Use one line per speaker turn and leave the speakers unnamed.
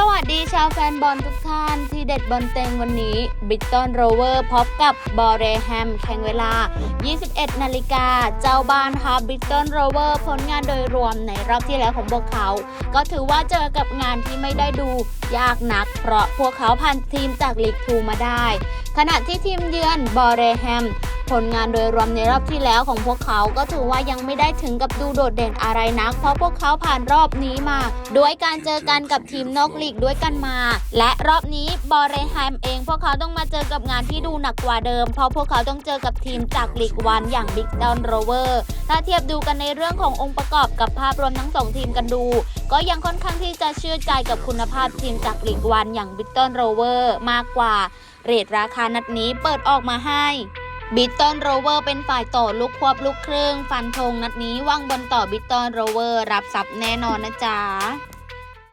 สวัสดีชาวแฟนบอลทุกท่านที่เด็ดบอลเต็งวันนี้บิตตันโรเวอร์พบกับบอเรแฮมแข่งเวลา 21 นาฬิกา เจ้าบ้านค่ะบิตตันโรเวอร์ผลงานโดยรวมในรอบที่แล้วของพวกเขา ก็ถือว่าเจอกับงานที่ไม่ได้ดูยากนัก เพราะพวกเขาผ่านทีมจากลีกทูมาได้ ขณะที่ทีมเยือนบอเรแฮม ผลงานโดยรวมในรอบที่แล้วของพวกเขาก็ถือว่ายังไม่ได้ถึงกับดูโดดเด่นอะไรนัก เพราะพวกเขาผ่านรอบนี้มา ด้วยการเจอกันกับทีมนอกลีกด้วยกันมา และรอบนี้บอเรแฮมเองพวกเขาต้องมาเจอกับงานที่ดูหนักกว่าเดิม เพราะพวกเขาต้องเจอกับทีมจากลีกวันอย่างบิ๊กดอนโรเวอร์ถ้าเทียบดูกันในเรื่องขององค์ประกอบกับภาพรวมทั้งสองทีมกันดู ก็ยังค่อนข้างที่จะเชื่อใจกับคุณภาพทีมจากลีกวันอย่างบิ๊กดอนโรเวอร์มากกว่า เรทราคานัดนี้เปิดออกมาให้ บิตตันโรเวอร์เป็นฝ่ายต่อลูกควบลูกครึ่ง ฟันธงนัดนี้ว่างบนต่อบิตตันโรเวอร์รับสับแน่นอนนะจ๊ะ